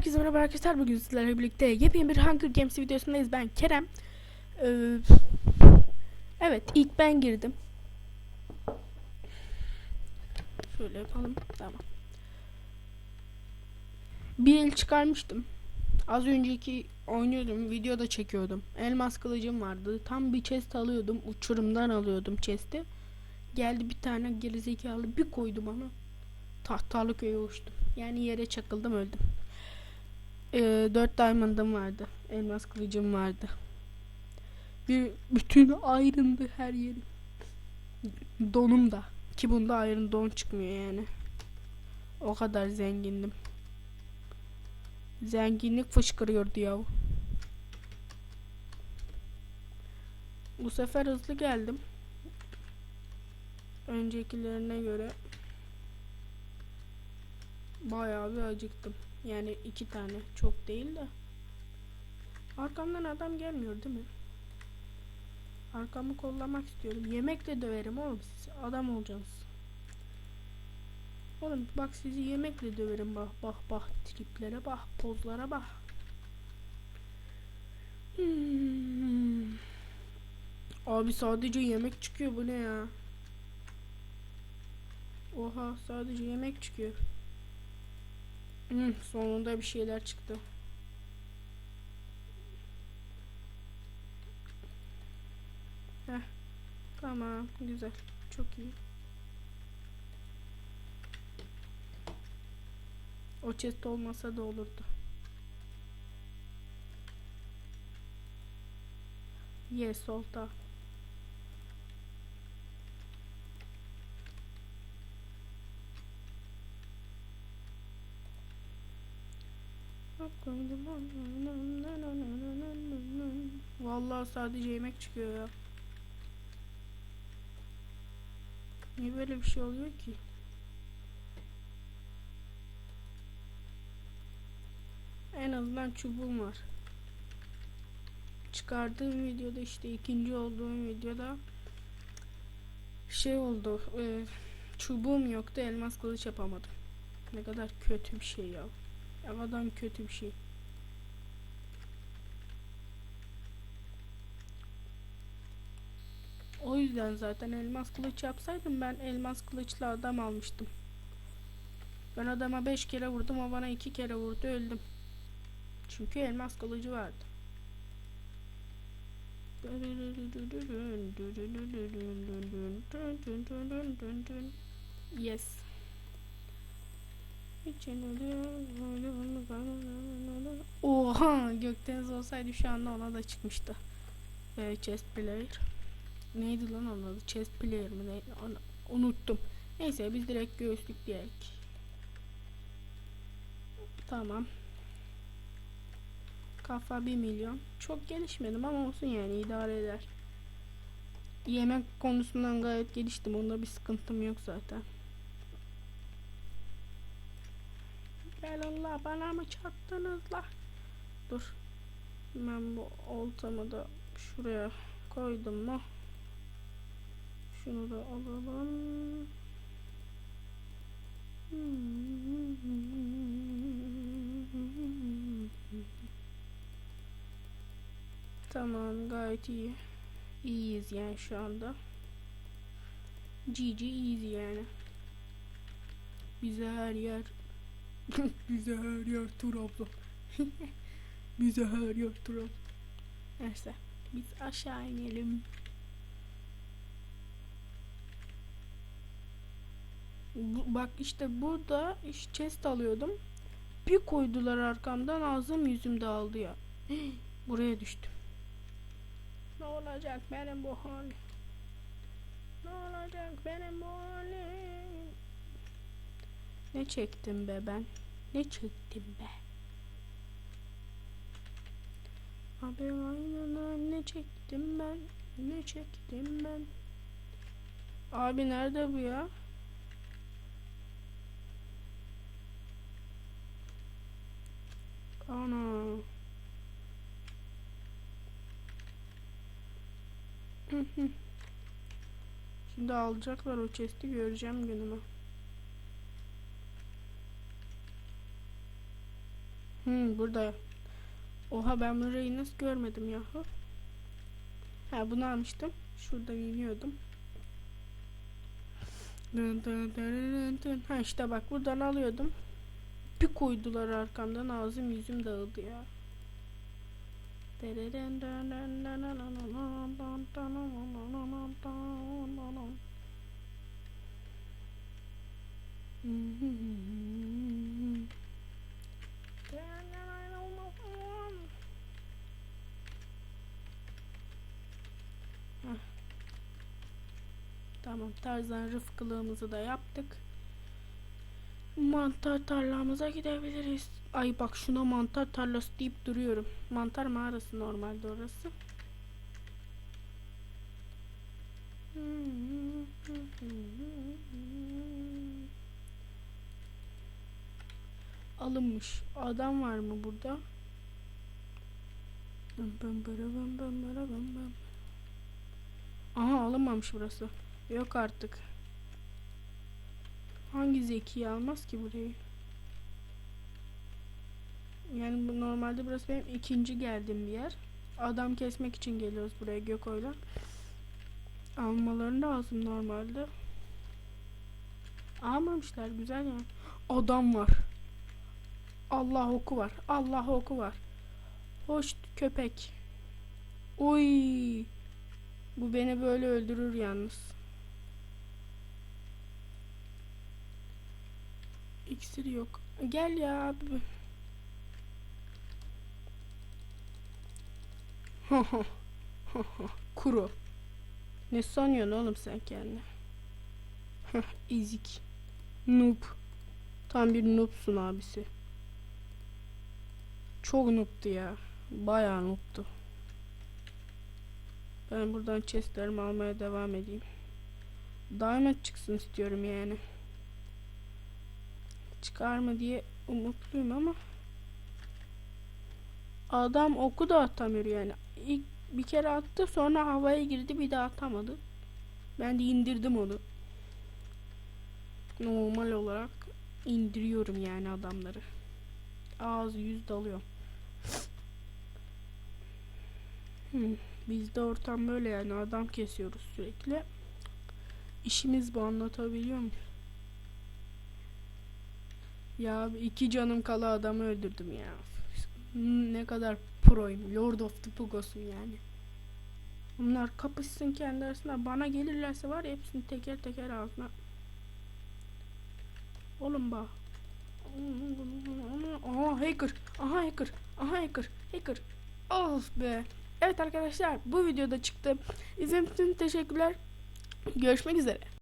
Herkese merhaba arkadaşlar. Bugün sizlerle birlikte yepyeni bir Hunger Games videosundayız. Ben Kerem. Ee, evet, ilk ben girdim. Şöyle yapalım. Tamam. Bir el çıkarmıştım. Az önceki oynuyordum, videoda çekiyordum. Elmas kılıcım vardı. Tam bir chest alıyordum. Uçurumdan alıyordum chest'i. Geldi bir tane gerizekalı bir koydu bana. Tahtalı köye uçtum. Yani yere çakıldım öldüm. Ee, 4 diamond'ım vardı. Elmas kılıcım vardı. Bir bütün ayrındı her yerim. Donum da. Ki bunda ayrın don çıkmıyor yani. O kadar zengindim. Zenginlik fışkırıyordu ya. Bu sefer hızlı geldim. Öncekilerine göre bayağı bir acıktım. Yani iki tane çok değil de. Arkamdan adam gelmiyor değil mi? Arkamı kollamak istiyorum. Yemekle döverim oğlum sizi. Adam olacaksınız. Oğlum bak sizi yemekle döverim bak bak bak triplere bak pozlara bak. Hmm. Abi sadece yemek çıkıyor bu ne ya? Oha sadece yemek çıkıyor. Hmm, sonunda bir şeyler çıktı. Heh. Tamam, güzel. Çok iyi. O chest olmasa da olurdu. Yes, solta. Vallahi sadece yemek çıkıyor ya. Niye böyle bir şey oluyor ki? En azından çubuğum var. Çıkardığım videoda işte ikinci olduğum videoda şey oldu. E, çubuğum yoktu elmas kılıç yapamadım. Ne kadar kötü bir şey ya. Ya adam kötü bir şey. O yüzden zaten elmas kılıç yapsaydım ben elmas kılıçlı adam almıştım. Ben adama 5 kere vurdum o bana 2 kere vurdu öldüm. Çünkü elmas kılıcı vardı. Yes. Oha Gökdeniz olsaydı şu anda ona da çıkmıştı. Ee, chest player. Neydi lan onun adı? Chest player mi? Ne? Unuttum. Neyse biz direkt göğüslük diyelim. Tamam. Kafa 1 milyon. Çok gelişmedim ama olsun yani idare eder. Yemek konusundan gayet geliştim. Onda bir sıkıntım yok zaten. Gel Allah bana mı çattınız la? Dur. Ben bu oltamı da şuraya koydum mu? Şunu da alalım. Tamam gayet iyi. İyiyiz yani şu anda. GG iyiyiz yani. Bize her yer Bize her yer Trabzon. Bize her yer Trabzon. Neyse biz aşağı inelim. Bu, bak işte burada chest alıyordum. Bir koydular arkamdan ağzım yüzüm dağıldı ya. Buraya düştüm. Ne olacak benim bu halim? Ne olacak benim bu halim? Ne çektim be ben? Ne çektim be? Abi aynen ne çektim ben? Ne çektim ben? Abi nerede bu ya? Ana. Şimdi alacaklar o chest'i göreceğim günümü. Hmm, burada. Oha ben burayı nasıl görmedim ya. Ha bunu almıştım. Şuradan iniyordum. Ha işte bak buradan alıyordum. Bir koydular arkamdan ağzım yüzüm dağıldı ya. Tamam Tarzan rıfkılığımızı da yaptık. Mantar tarlamıza gidebiliriz. Ay bak şuna mantar tarlası deyip duruyorum. Mantar mağarası normalde orası. Alınmış. Adam var mı burada? Aha alınmamış burası. Yok artık. Hangi zeki almaz ki burayı? Yani bu normalde burası benim ikinci geldiğim bir yer. Adam kesmek için geliyoruz buraya Göko'yla. Almaları lazım normalde. Almamışlar güzel yani. Adam var. Allah oku var. Allah oku var. Hoş köpek. Oy. Bu beni böyle öldürür yalnız. İksir yok. Gel ya abi. Kuru. Ne sanıyorsun oğlum sen kendini? Heh, Ezik. Noob. Tam bir noobsun abisi. Çok noobtu ya. Bayağı noobtu. Ben buradan chestlerimi almaya devam edeyim. Diamond çıksın istiyorum yani. Çıkar mı diye umutluyum ama. Adam oku da atamıyor yani. İlk bir kere attı sonra havaya girdi bir daha atamadı. Ben de indirdim onu. Normal olarak indiriyorum yani adamları. Ağzı yüz dalıyor. Hmm, bizde ortam böyle yani adam kesiyoruz sürekli. İşimiz bu anlatabiliyor muyum? Ya iki canım kala adamı öldürdüm ya. Ne kadar proyum. Lord of the Pugos'um yani. Bunlar kapışsın kendi arasında. Bana gelirlerse var ya hepsini teker teker ağzına. Oğlum bak. Aha hacker. Aha hacker. Aha hacker. Hacker. Of be. Evet arkadaşlar bu videoda çıktı. İzlediğiniz için teşekkürler. Görüşmek üzere.